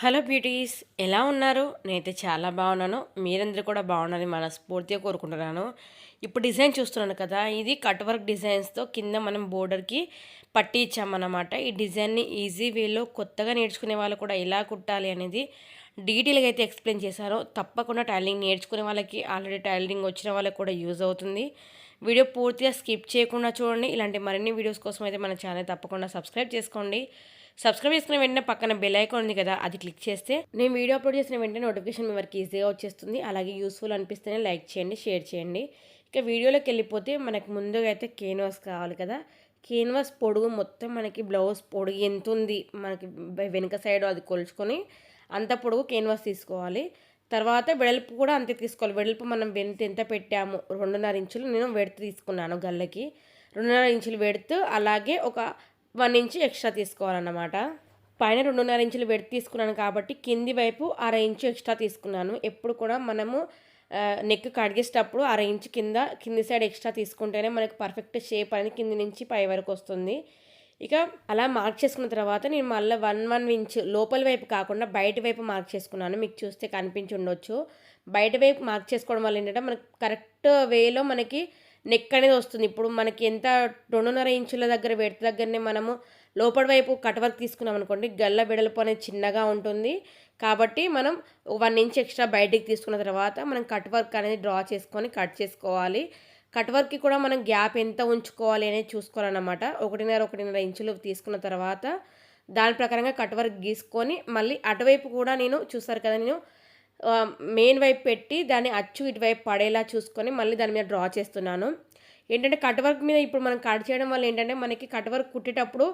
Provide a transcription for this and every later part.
Hello beauties ఎలా ఉన్నారు? నేనైతే చాలా బాగున్నాను. మీరందరూ కూడా బాగున్నారని మనస్ఫూర్తిగా కోరుకుంటున్నాను. ఇప్పుడు డిజైన్ చూస్తున్నాను కదా ఇది కట్ వర్క్ డిజైన్స్తో కింద మనం బోర్డర్కి పట్టి ఇచ్చామన్నమాట. ఈ డిజైన్ని ఈజీ వేలో కొత్తగా నేర్చుకునే వాళ్ళు కూడా ఎలా కుట్టాలి అనేది డీటెయిల్గా అయితే ఎక్స్ప్లెయిన్ చేశారో. తప్పకుండా టైలింగ్ నేర్చుకునే వాళ్ళకి ఆల్రెడీ టైలింగ్ వచ్చిన వాళ్ళకి కూడా యూజ్ అవుతుంది. వీడియో పూర్తిగా స్కిప్ చేయకుండా చూడండి. ఇలాంటి మరిన్ని వీడియోస్ కోసం అయితే మన ఛానల్ తప్పకుండా సబ్స్క్రైబ్ చేసుకోండి. సబ్స్క్రైబ్ చేసుకున్న వెంటనే పక్కన బెల్ ఐకాన్ ఉంది కదా అది క్లిక్ చేస్తే నేను వీడియో అప్లోడ్ చేసిన వెంటనే నోటిఫికేషన్ మీ వరకు ఈజీగా వచ్చేస్తుంది. అలాగే యూస్ఫుల్ అనిపిస్తేనే లైక్ చేయండి షేర్ చేయండి. ఇక వీడియోలోకి వెళ్ళిపోతే మనకు ముందుగా అయితే కేన్వాస్ కావాలి కదా. కేన్వాస్ పొడుగు మొత్తం మనకి బ్లౌజ్ పొడుగు ఎంత ఉంది మనకి వెనుక సైడ్ అది కొలుచుకొని అంత పొడుగు కేన్వాస్ తీసుకోవాలి. తర్వాత వెడల్పు కూడా అంతే తీసుకోవాలి. వెడల్పు మనం వెంత ఎంత పెట్టాము? రెండున్నర ఇంచులు నేను వెడత్ తీసుకున్నాను గల్లకి. రెండున్నర ఇంచులు వెడుతూ అలాగే ఒక వన్ ఇంచ్ ఎక్స్ట్రా తీసుకోవాలన్నమాట. పైన రెండున్నర ఇంచులు వెడ్ తీసుకున్నాను కాబట్టి కింది వైపు అర ఇంచు ఎక్స్ట్రా తీసుకున్నాను. ఎప్పుడు కూడా మనము నెక్ కడిగేసేటప్పుడు అర ఇంచు కింద కింది సైడ్ ఎక్స్ట్రా తీసుకుంటేనే మనకు పర్ఫెక్ట్ షేప్ అనేది కింది నుంచి పై వరకు వస్తుంది. ఇక అలా మార్క్ చేసుకున్న తర్వాత నేను మళ్ళీ వన్ వన్ ఇంచ్ లోపల వైపు కాకుండా బయట వైపు మార్క్ చేసుకున్నాను. మీకు చూస్తే కనిపించి ఉండొచ్చు. బయట వైపు మార్క్ చేసుకోవడం వల్ల ఏంటంటే మనకి కరెక్ట్ వేలో మనకి నెక్ అనేది వస్తుంది. ఇప్పుడు మనకి ఎంత రెండున్నర ఇంచుల దగ్గర వెడత దగ్గరనే మనము లోపల వైపు కట్ వర్క్ తీసుకున్నాం అనుకోండి గల్ల వెడల్పు అనేది చిన్నగా ఉంటుంది. కాబట్టి మనం వన్ ఇంచ్ ఎక్స్ట్రా బయటికి తీసుకున్న తర్వాత మనం కట్ వర్క్ అనేది డ్రా చేసుకొని కట్ చేసుకోవాలి. కట్ వర్క్కి కూడా మనం గ్యాప్ ఎంత ఉంచుకోవాలి అనేది చూసుకోవాలన్నమాట. ఒకటిన్నర ఒకటిన్నర ఇంచులు తీసుకున్న తర్వాత దాని ప్రకారంగా కట్ వర్క్ గీసుకొని మళ్ళీ అటువైపు కూడా నేను చూస్తారు కదా నేను మెయిన్ వైపు పెట్టి దాన్ని అచ్చు ఇటువైపు పడేలా చూసుకొని మళ్ళీ దాని మీద డ్రా చేస్తున్నాను. ఏంటంటే కట్ వర్క్ మీద ఇప్పుడు మనం కట్ చేయడం వల్ల ఏంటంటే మనకి కట్ వర్క్ కుట్టేటప్పుడు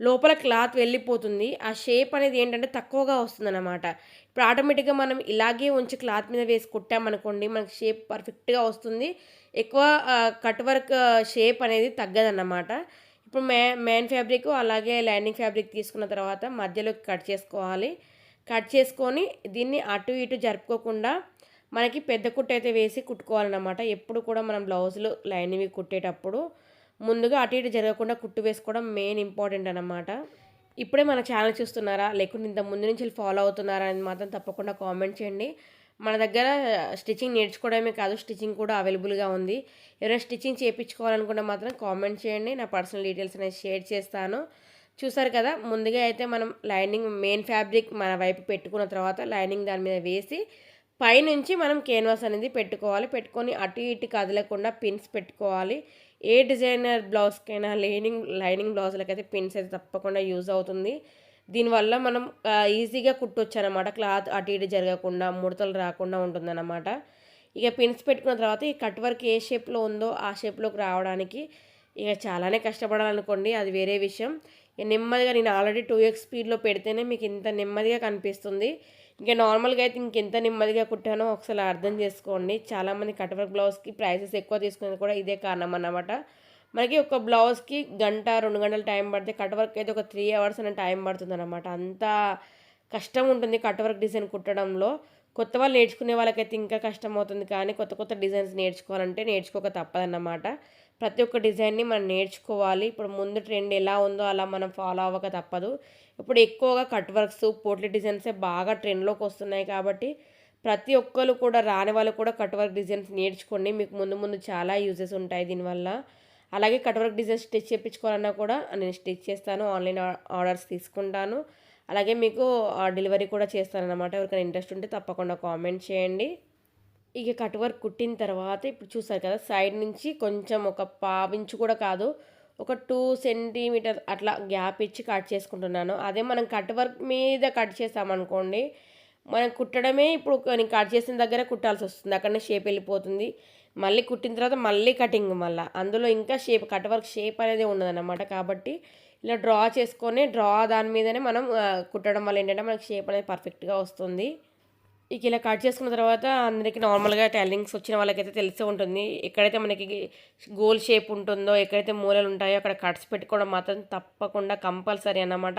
లోపల క్లాత్ వెళ్ళిపోతుంది. ఆ షేప్ అనేది ఏంటంటే తక్కువగా వస్తుంది అనమాట ఇప్పుడు ఆటోమేటిక్గా మనం ఇలాగే ఉంచి క్లాత్ మీద వేసి కుట్టామనుకోండి మనకి షేప్ పర్ఫెక్ట్గా వస్తుంది. ఎక్కువ కట్ వర్క్ షేప్ అనేది తగ్గదన్నమాట. ఇప్పుడు మే మెయిన్ ఫ్యాబ్రిక్ అలాగే లైనింగ్ ఫ్యాబ్రిక్ తీసుకున్న తర్వాత మధ్యలోకి కట్ చేసుకోవాలి. కట్ చేసుకొని దీన్ని అటు ఇటు జరుపుకోకుండా మనకి పెద్ద కుట్టు అయితే వేసి కుట్టుకోవాలన్నమాట. ఎప్పుడు కూడా మనం బ్లౌజులు లైన్వి కుట్టేటప్పుడు ముందుగా అటు ఇటు జరగకుండా కుట్టు వేసుకోవడం మెయిన్ ఇంపార్టెంట్ అనమాట ఇప్పుడే మన ఛానల్ చూస్తున్నారా? లేకుంటే ఇంత ముందు నుంచి ఫాలో అవుతున్నారా అని మాత్రం తప్పకుండా కామెంట్ చేయండి. మన దగ్గర స్టిచ్చింగ్ నేర్చుకోవడమే కాదు స్టిచ్చింగ్ కూడా అవైలబుల్గా ఉంది. ఎవరైనా స్టిచ్చింగ్ చేయించుకోవాలనుకుంటే మాత్రం కామెంట్ చేయండి. నా పర్సనల్ డీటెయిల్స్ అనేది షేర్ చేస్తాను. చూసారు కదా ముందుగా అయితే మనం లైనింగ్ మెయిన్ ఫ్యాబ్రిక్ మన వైపు పెట్టుకున్న తర్వాత లైనింగ్ దాని మీద వేసి పైనుంచి మనం కేన్వాస్ అనేది పెట్టుకోవాలి. పెట్టుకొని అటు ఇటు కదలకుండా పిన్స్ పెట్టుకోవాలి. ఏ డిజైనర్ బ్లౌజ్కైనా లైనింగ్ లైనింగ్ బ్లౌజ్లకి అయితే పిన్స్ అయితే తప్పకుండా యూజ్ అవుతుంది. దీనివల్ల మనం ఈజీగా కుట్టొచ్చు అనమాట క్లాత్ అటు ఇటు జరగకుండా ముడతలు రాకుండా ఉంటుందన్నమాట. ఇక పిన్స్ పెట్టుకున్న తర్వాత ఈ కట్ వర్క్ ఏ షేప్లో ఉందో ఆ షేప్లోకి రావడానికి ఇక చాలానే కష్టపడాలనుకోండి. అది వేరే విషయం. నెమ్మదిగా నేను ఆల్రెడీ టూ ఎక్స్ స్పీడ్లో పెడితేనే మీకు ఇంత నెమ్మదిగా కనిపిస్తుంది. ఇంకా నార్మల్గా అయితే ఇంకెంత నెమ్మదిగా కుట్టానో ఒకసారి అర్థం చేసుకోండి. చాలామంది కట్ వర్క్ బ్లౌజ్కి ప్రైసెస్ ఎక్కువ తీసుకునేది కూడా ఇదే కారణం అన్నమాట. మనకి ఒక బ్లౌజ్కి గంట రెండు గంటలు టైం పడితే కట్ వర్క్ అయితే ఒక త్రీ అవర్స్ అనే టైం పడుతుంది అనమాట అంత కష్టం ఉంటుంది కట్ వర్క్ డిజైన్ కుట్టడంలో. కొత్త వాళ్ళు నేర్చుకునే వాళ్ళకైతే ఇంకా కష్టం అవుతుంది కానీ కొత్త కొత్త డిజైన్స్ నేర్చుకోవాలంటే నేర్చుకోక తప్పదన్నమాట. ప్రతి ఒక్క డిజైన్ని మనం నేర్చుకోవాలి. ఇప్పుడు ముందు ట్రెండ్ ఎలా ఉందో అలా మనం ఫాలో అవ్వక తప్పదు. ఇప్పుడు ఎక్కువగా కట్ వర్క్స్ పోట్లీ డిజైన్సే బాగా ట్రెండ్లోకి వస్తున్నాయి కాబట్టి ప్రతి ఒక్కరు కూడా రాని వాళ్ళు కూడా కట్ వర్క్ డిజైన్స్ నేర్చుకోండి. మీకు ముందు ముందు చాలా యూజెస్ ఉంటాయి దీనివల్ల. అలాగే కట్ వర్క్ డిజైన్ స్టిచ్ చేయించుకోవాలన్నా కూడా నేను స్టిచ్ చేస్తాను. ఆన్లైన్ ఆర్డర్స్ తీసుకుంటాను. అలాగే మీకు డెలివరీ కూడా చేస్తాను అనమాట ఎవరికైనా ఇంట్రెస్ట్ ఉంటే తప్పకుండా కామెంట్ చేయండి. ఇక కట్ వర్క్ కుట్టిన తర్వాత ఇప్పుడు చూసారు కదా సైడ్ నుంచి కొంచెం ఒక పావించు కూడా కాదు ఒక టూ సెంటీమీటర్ అట్లా గ్యాప్ ఇచ్చి కట్ చేసుకుంటున్నాను. అదే మనం కట్ వర్క్ మీద కట్ చేసామనుకోండి మనం కుట్టడమే ఇప్పుడు నేను కట్ చేసిన దగ్గర కుట్టాల్సి వస్తుంది అక్కడనే షేప్ వెళ్ళిపోతుంది. మళ్ళీ కుట్టిన తర్వాత మళ్ళీ కటింగ్ మళ్ళీ అందులో ఇంకా షేప్ కట్ వర్క్ షేప్ అనేది ఉండదన్నమాట కాబట్టి ఇలా డ్రా చేసుకొని డ్రా దాని మీదనే మనం కుట్టడం వల్ల ఏంటంటే మనకి షేప్ అనేది పర్ఫెక్ట్గా వస్తుంది. ఇక ఇలా కట్ చేసుకున్న తర్వాత అందరికీ నార్మల్గా టైలింగ్స్ వచ్చిన వాళ్ళకైతే తెలిసే ఉంటుంది. ఎక్కడైతే మనకి గోల్ షేప్ ఉంటుందో ఎక్కడైతే మూలలు ఉంటాయో అక్కడ కట్స్ పెట్టుకోవడం మాత్రం తప్పకుండా కంపల్సరీ అన్నమాట.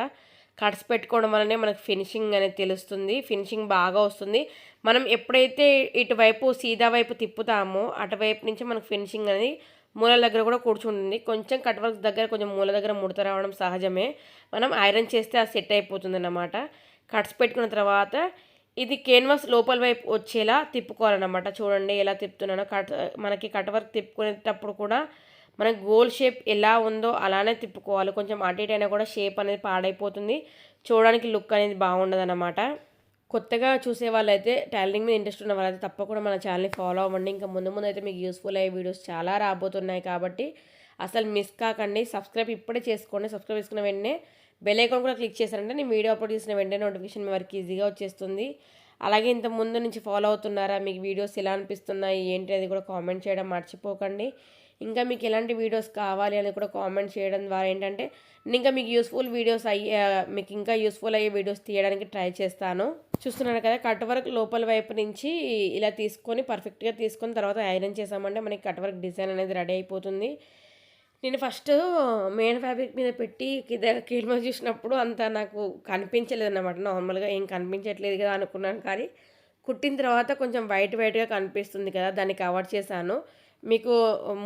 కట్స్ పెట్టుకోవడం వల్లనే మనకు ఫినిషింగ్ అనేది తెలుస్తుంది. ఫినిషింగ్ బాగా వస్తుంది. మనం ఎప్పుడైతే ఇటువైపు సీదా వైపు తిప్పుతామో అటువైపు నుంచి మనకు ఫినిషింగ్ అనేది మూలల దగ్గర కూడా కూర్చుంటుంది. కొంచెం కట్ వర్క్ దగ్గర కొంచెం మూల దగ్గర ముడత రావడం సహజమే. మనం ఐరన్ చేస్తే అది సెట్ అయిపోతుంది అన్నమాట. కట్స్ పెట్టుకున్న తర్వాత ఇది కేన్వాస్ లోపల వైపు వచ్చేలా తిప్పుకోవాలన్నమాట. చూడండి ఎలా తిప్పుతున్నానో. కట్ మనకి కట్ వర్క్ తిప్పుకునేటప్పుడు కూడా మనకి గోల్ షేప్ ఎలా ఉందో అలానే తిప్పుకోవాలి. కొంచెం అటు ఇటు అయినా కూడా షేప్ అనేది పాడైపోతుంది. చూడడానికి లుక్ అనేది బాగుండదు అనమాట కొత్తగా చూసే వాళ్ళైతే టైలరింగ్ మీద ఇంట్రెస్ట్ ఉన్న వాళ్ళైతే తప్పకుండా మన ఛానల్ని ఫాలో అవ్వండి. ఇంకా ముందు ముందు అయితే మీకు యూస్ఫుల్ అయ్యే వీడియోస్ చాలా రాబోతున్నాయి కాబట్టి అసలు మిస్ కాకండి. సబ్స్క్రైబ్ ఇప్పుడే చేసుకోండి. సబ్స్క్రైబ్ చేసుకున్న వెంటనే బెల్ ఐకాన్ కూడా క్లిక్ చేశారంటే నేను వీడియో అప్లోడ్ చేసిన వెంటనే నోటిఫికేషన్ మీ వరకు ఈజీగా వచ్చేస్తుంది. అలాగే ఇంత ముందు నుంచి ఫాలో అవుతున్నారా? మీకు వీడియోస్ ఎలా అనిపిస్తున్నాయి? ఏంటి అది కూడా కామెంట్ చేయడం మర్చిపోకండి. ఇంకా మీకు ఎలాంటి వీడియోస్ కావాలి అని కూడా కామెంట్ చేయడం ద్వారా ఏంటంటే నేను ఇంకా మీకు యూస్ఫుల్ వీడియోస్ అయ్యే మీకు ఇంకా యూస్ఫుల్ అయ్యే వీడియోస్ తీయడానికి ట్రై చేస్తాను. చూస్తున్నాను కదా కట్ వర్క్ లోపల వైపు నుంచి ఇలా తీసుకొని పర్ఫెక్ట్గా తీసుకొని తర్వాత ఐరన్ చేసామంటే మనకి కట్ వర్క్ డిజైన్ అనేది రెడీ అయిపోతుంది. నేను ఫస్ట్ మెయిన్ ఫ్యాబ్రిక్ మీద పెట్టి కింద కీల్మ చూసినప్పుడు అంత నాకు కనిపించలేదు అన్నమాట నార్మల్గా ఏం కనిపించట్లేదు కదా అనుకున్నాను. కానీ కుట్టిన తర్వాత కొంచెం వైట్ వైట్గా కనిపిస్తుంది కదా దాన్ని కవర్ చేశాను. మీకు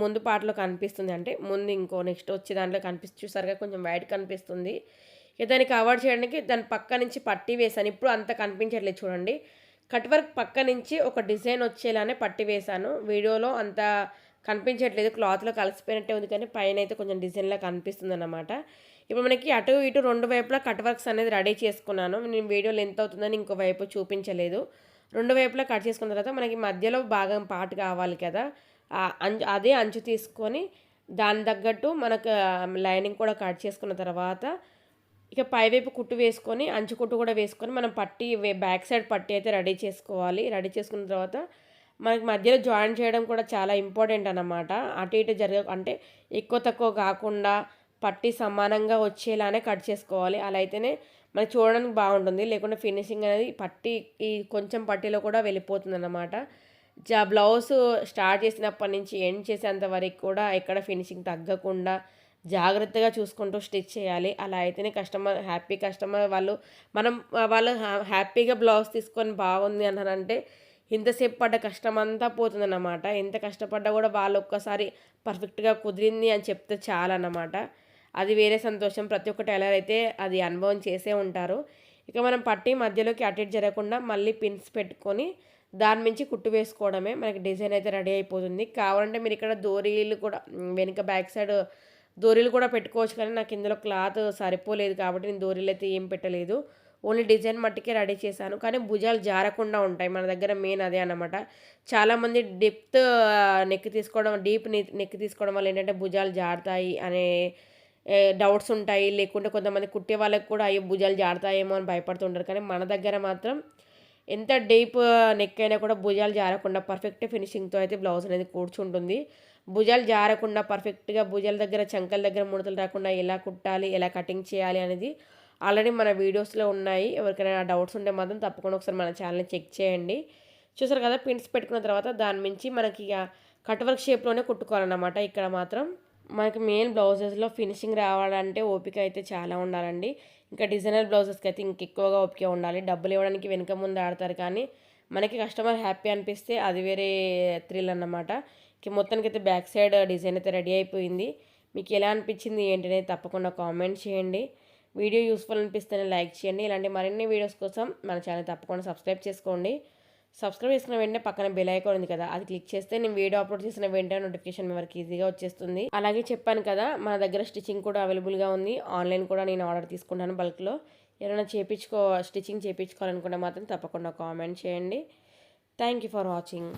ముందు పాటలో కనిపిస్తుంది. అంటే ముందు ఇంకో నెక్స్ట్ వచ్చే దాంట్లో కనిపిస్తు చూసారుగా కొంచెం వైట్ కనిపిస్తుంది. ఇక దాన్ని కవర్ చేయడానికి దాని పక్క నుంచి పట్టి వేశాను. ఇప్పుడు అంత కనిపించట్లేదు చూడండి. కట్ వర్క్ పక్క నుంచి ఒక డిజైన్ వచ్చేలానే పట్టి వేశాను. వీడియోలో అంత కనిపించట్లేదు. క్లాత్లో కలిసిపోయినట్టే ఉంది కానీ పైన అయితే కొంచెం డిజైన్లా కనిపిస్తుంది అనమాట ఇప్పుడు మనకి అటు ఇటు రెండు వైపులా కట్ వర్క్స్ అనేది రెడీ చేసుకున్నాను. నేను వీడియోలో ఎంత అవుతుందని ఇంకో వైపు చూపించలేదు. రెండు వైపులా కట్ చేసుకున్న తర్వాత మనకి మధ్యలో భాగం పాటు కావాలి కదా. అంచు అదే అంచు తీసుకొని దాని తగ్గట్టు మనకు లైనింగ్ కూడా కట్ చేసుకున్న తర్వాత ఇక పైవైపు కుట్టు వేసుకొని అంచు కుట్టు కూడా వేసుకొని మనం పట్టి బ్యాక్ సైడ్ పట్టి అయితే రెడీ చేసుకోవాలి. రెడీ చేసుకున్న తర్వాత మనకి మధ్యలో జాయిన్ చేయడం కూడా చాలా ఇంపార్టెంట్ అన్నమాట. అటు ఇటు జరగ అంటే ఎక్కువ తక్కువ కాకుండా పట్టి సమానంగా వచ్చేలానే కట్ చేసుకోవాలి. అలా అయితేనే మనకి చూడడానికి బాగుంటుంది. లేకుంటే ఫినిషింగ్ అనేది పట్టి ఈ కొంచెం పట్టీలో కూడా వెళ్ళిపోతుంది అన్నమాట జా బ్లౌజ్ స్టార్ట్ చేసినప్పటి నుంచి ఎండ్ చేసేంత వరకు కూడా ఎక్కడ ఫినిషింగ్ తగ్గకుండా జాగ్రత్తగా చూసుకుంటూ స్టిచ్ చేయాలి. అలా అయితేనే కస్టమర్ హ్యాపీ కస్టమర్ వాళ్ళు మనం వాళ్ళు హ్యాపీగా బ్లౌజ్ తీసుకొని బాగుంది అన్నారంటే ఇంతసేపు పడ్డ కష్టం అంతా పోతుందన్నమాట. ఎంత కష్టపడ్డా కూడా వాళ్ళు ఒక్కసారి పర్ఫెక్ట్గా కుదిరింది అని చెప్తే చాలన్నమాట. అది వేరే సంతోషం. ప్రతి ఒక్క టైలర్ అయితే అది అనుభవం చేసే ఉంటారు. ఇక మనం పట్టి మధ్యలోకి అటు జరగకుండా మళ్ళీ పిన్స్ పెట్టుకొని దాని నుంచి కుట్టు వేసుకోవడమే మనకి డిజైన్ అయితే రెడీ అయిపోతుంది. కావాలంటే మీరు ఇక్కడ దోరీలు కూడా వెనుక బ్యాక్ సైడ్ దోరీలు కూడా పెట్టుకోవచ్చు కానీ నాకు ఇందులో క్లాత్ సరిపోలేదు కాబట్టి నేను దోరీలు అయితే ఏం పెట్టలేదు. ఓన్లీ డిజైన్ మట్టుకే రెడీ చేశాను. కానీ భుజాలు జారకుండా ఉంటాయి. మన దగ్గర మెయిన్ అదే అనమాట చాలామంది డెప్త్ నెక్ తీసుకోవడం డీప్ నెక్ తీసుకోవడం వల్ల ఏంటంటే భుజాలు జారుతాయి అనే డౌట్స్ ఉంటాయి. లేకుంటే కొంతమంది కుట్టే వాళ్ళకి కూడా అయ్యో భుజాలు జారుతాయేమో అని భయపడుతుంటారు. కానీ మన దగ్గర మాత్రం ఎంత డీప్ నెక్ అయినా కూడా భుజాలు జారకుండా పర్ఫెక్ట్ ఫినిషింగ్తో అయితే బ్లౌజ్ అనేది కూర్చుంటుంది. భుజాలు జారకుండా పర్ఫెక్ట్గా భుజాల దగ్గర చంకల దగ్గర ముడతలు రాకుండా ఎలా కుట్టాలి ఎలా కటింగ్ చేయాలి అనేది ఆల్రెడీ మన వీడియోస్లో ఉన్నాయి. ఎవరికైనా డౌట్స్ ఉంటే మాత్రం తప్పకుండా ఒకసారి మన ఛానల్ని చెక్ చేయండి. చూసారు కదా పిన్స్ పెట్టుకున్న తర్వాత దాని నుంచి మనకి కట్ వర్క్ షేప్లోనే కుట్టుకోవాలన్నమాట. ఇక్కడ మాత్రం మనకి మెయిన్ బ్లౌజెస్లో ఫినిషింగ్ రావాలంటే ఓపిక అయితే చాలా ఉండాలండి. ఇంకా డిజైనర్ బ్లౌజెస్కి అయితే ఇంకెక్కువగా ఓపిక ఉండాలి. డబ్బులు ఇవ్వడానికి వెనుక ముందు ఆడతారు కానీ మనకి కస్టమర్ హ్యాపీ అనిపిస్తే అది వేరే థ్రిల్ అన్నమాట. మొత్తానికి అయితే బ్యాక్ సైడ్ డిజైన్ అయితే రెడీ అయిపోయింది. మీకు ఎలా అనిపించింది ఏంటనేది తప్పకుండా కామెంట్ చేయండి. వీడియో యూస్ఫుల్ అనిపిస్తేనే లైక్ చేయండి. ఇలాంటి మరిన్ని వీడియోస్ కోసం మన ఛానల్ తప్పకుండా సబ్స్క్రైబ్ చేసుకోండి. సబ్స్క్రైబ్ చేసుకున్న వెంటనే పక్కన బెల్ ఐకాన్ ఉంది కదా అది క్లిక్ చేస్తే నేను వీడియో అప్లోడ్ చేసిన వెంటనే నోటిఫికేషన్ మీ వరకు ఈజీగా వచ్చేస్తుంది. అలాగే చెప్పాను కదా మన దగ్గర స్టిచ్చింగ్ కూడా అవైలబుల్గా ఉంది. ఆన్లైన్ కూడా నేను ఆర్డర్ తీసుకుంటాను బల్క్లో ఏమైనా చేయించుకో స్టిచ్చింగ్ చేయించుకోవాలనుకుంటే మాత్రం తప్పకుండా కామెంట్ చేయండి. Thank you for watching